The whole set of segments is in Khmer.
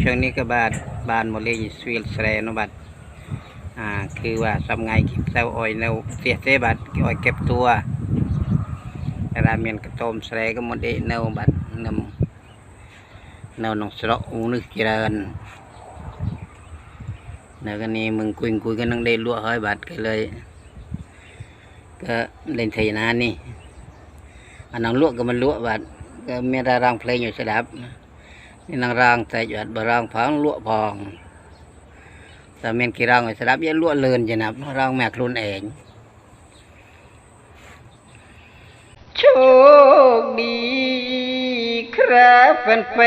ช่วงนี้ก็บาดบานមកលេងស្វីលស្រែនោះបាទអាគឺว่าសំងៃគេផ្សៅអុយនៅផ្ទះទេបាទគេអុយเก็บតួតែថាមានកតោមស្រែក៏មិនដេកនៅបាទនៅនៅក្នុងស្រុកនេះច្រើននៅកនេះមឹងគួយគួយក៏នឹងដេកលក់ហើយបាទគេលើក៏លេងថៃណានេះអានឹងលក់ក៏មិនលក់បាទក៏មានតែរងភ្លេងឲ្យស្ដាប់นี่นางรางใส่หยดบารางพังลวกพอง แต่เมนกีรางไอ้สลับยันลวกเลินจะนับรางแมกรุนเอง โชคดี ครับแฟ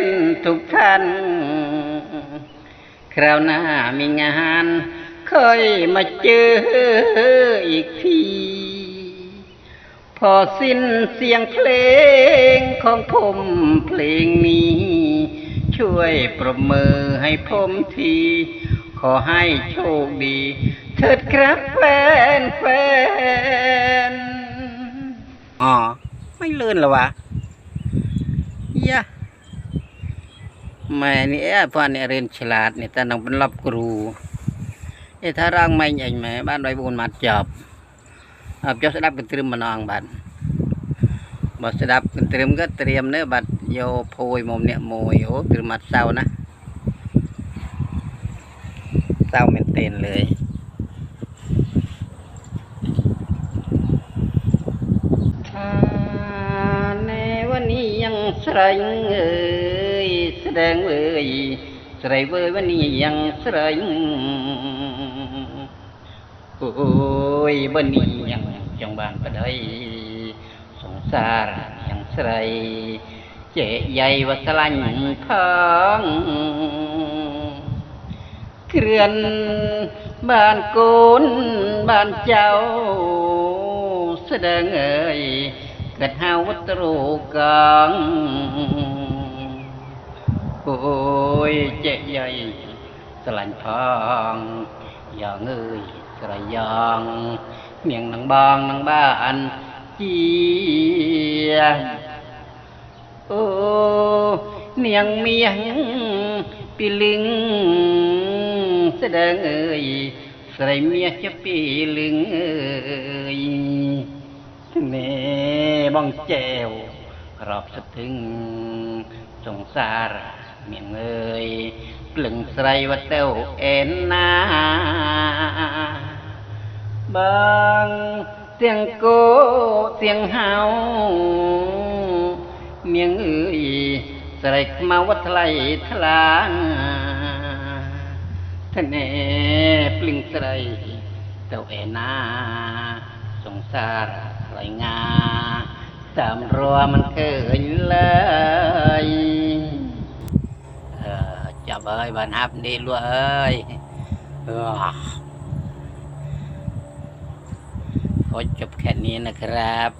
นๆทุกท่าน คราวหน้ามีงาน ค่อยมาเจออีกที พอสิ้นเสียงเพลงของผมเพลงนี้ ช่วยปรบมือให้ผมทีขอให้โชคดีเถิดครับแฟน แฟน อ๋อ ไม่เลื่อนหรอวะ ยะ แม่นี่ยพ่อเนี่ยเรียนฉลาดเนี่ยแต่น้องเป็นรับครูไอ้ถ้าร่างไม่ใหญ่แม่บ้านไว้บุญมัดจบเอาจอบสลับกันตรึมมานองบ้านបើស្ដាប់កន្ទ្រឹមក៏ត្រៀមដែរបាទយកភួយមកម្នាក់មួយអូគឺមាត់សៅណាសៅមែនទេនលើយយ៉ាងស្រីអើយស្ដែងអើយស្រីវើយវនីយ៉ាងស្រីអូយបនីយ៉ាងចង់បានប្តីសារនាងស្រីចេយ័យវស្លាញ់ផងគ្រឿនបានកូនបានចៅស្ដឹងអើយកិតហៅវត្តរោកងអូយចេយ័យស្លាញ់ផងយ៉ាងអើយស្រីយ៉ាងមៀងនឹងបងនឹងបានเกียงโอ้ เนียงเมียงปีลิงแสดงเอ่ยใส่เมียจะปีลิงเอ่ยเน่บ้องแจวรอบสะทึงสงสารเมียงเอ่ยกลึงใส่ว่าเต้าเอ็นนาบางសៀងគោសៀងហៅមៀងអើយស្រីខ្មៅថ្លៃថ្លាថ្នេភ្លឹងស្រីទៅឯណាសង្សារថ្លៃងាតាមរមិនឃើញឡើយចាប់ហើយបានហាប់នេះលួអើយអឺพอจบแค่นี้นะครับ